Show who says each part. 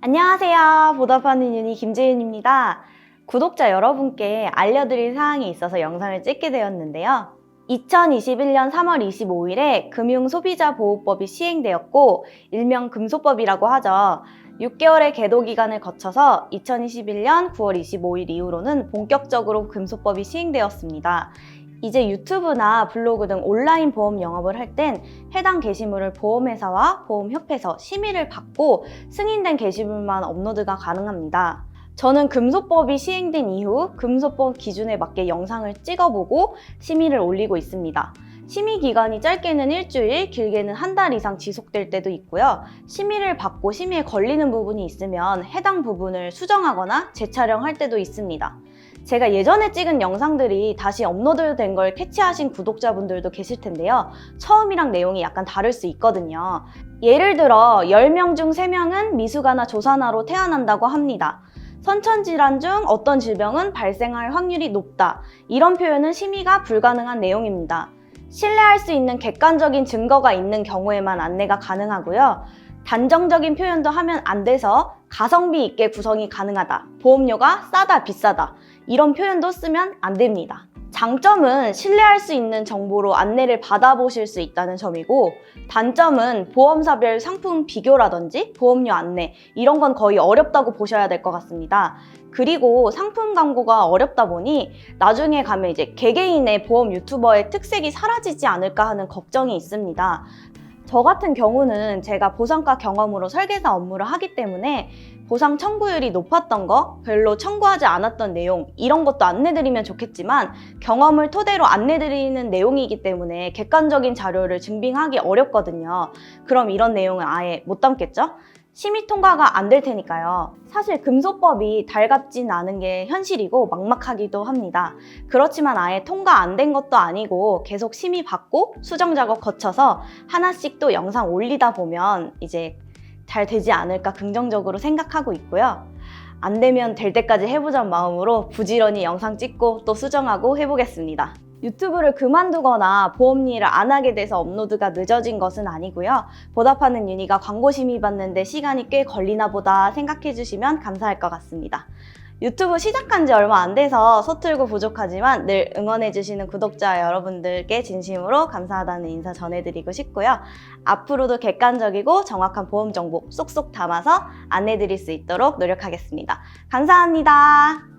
Speaker 1: 안녕하세요. 보답하는 윤희 김재윤입니다. 구독자 여러분께 알려드릴 사항이 있어서 영상을 찍게 되었는데요. 2021년 3월 25일에 금융소비자보호법이 시행되었고, 일명 금소법이라고 하죠. 6개월의 계도 기간을 거쳐서 2021년 9월 25일 이후로는 본격적으로 금소법이 시행되었습니다. 이제 유튜브나 블로그 등 온라인 보험 영업을 할 땐 해당 게시물을 보험회사와 보험협회에서 심의를 받고 승인된 게시물만 업로드가 가능합니다. 저는 금소법이 시행된 이후 금소법 기준에 맞게 영상을 찍어보고 심의를 올리고 있습니다. 심의 기간이 짧게는 일주일, 길게는 한 달 이상 지속될 때도 있고요. 심의를 받고 심의에 걸리는 부분이 있으면 해당 부분을 수정하거나 재촬영할 때도 있습니다. 제가 예전에 찍은 영상들이 다시 업로드된 걸 캐치하신 구독자분들도 계실 텐데요. 처음이랑 내용이 약간 다를 수 있거든요. 예를 들어 10명 중 3명은 미숙아나 조산아로 태어난다고 합니다. 선천질환 중 어떤 질병은 발생할 확률이 높다. 이런 표현은 심의가 불가능한 내용입니다. 신뢰할 수 있는 객관적인 증거가 있는 경우에만 안내가 가능하고요. 단정적인 표현도 하면 안 돼서 가성비 있게 구성이 가능하다. 보험료가 싸다, 비싸다. 이런 표현도 쓰면 안 됩니다. 장점은 신뢰할 수 있는 정보로 안내를 받아보실 수 있다는 점이고, 단점은 보험사별 상품 비교라든지 보험료 안내, 이런 건 거의 어렵다고 보셔야 될 것 같습니다. 그리고 상품 광고가 어렵다 보니 나중에 가면 이제 개개인의 보험 유튜버의 특색이 사라지지 않을까 하는 걱정이 있습니다. 저 같은 경우는 제가 보상가 경험으로 설계사 업무를 하기 때문에 보상 청구율이 높았던 거, 별로 청구하지 않았던 내용, 이런 것도 안내드리면 좋겠지만 경험을 토대로 안내드리는 내용이기 때문에 객관적인 자료를 증빙하기 어렵거든요. 그럼 이런 내용은 아예 못 담겠죠? 심의 통과가 안 될 테니까요. 사실 금소법이 달갑진 않은 게 현실이고 막막하기도 합니다. 그렇지만 아예 통과 안 된 것도 아니고 계속 심의 받고 수정 작업 거쳐서 하나씩 또 영상 올리다 보면 이제 잘 되지 않을까 긍정적으로 생각하고 있고요. 안 되면 될 때까지 해보자는 마음으로 부지런히 영상 찍고 또 수정하고 해보겠습니다. 유튜브를 그만두거나 보험 일을 안 하게 돼서 업로드가 늦어진 것은 아니고요. 보답하는 유니가 광고 심의 받는데 시간이 꽤 걸리나 보다 생각해 주시면 감사할 것 같습니다. 유튜브 시작한 지 얼마 안 돼서 서툴고 부족하지만 늘 응원해 주시는 구독자 여러분들께 진심으로 감사하다는 인사 전해드리고 싶고요. 앞으로도 객관적이고 정확한 보험 정보 쏙쏙 담아서 안내 드릴 수 있도록 노력하겠습니다. 감사합니다.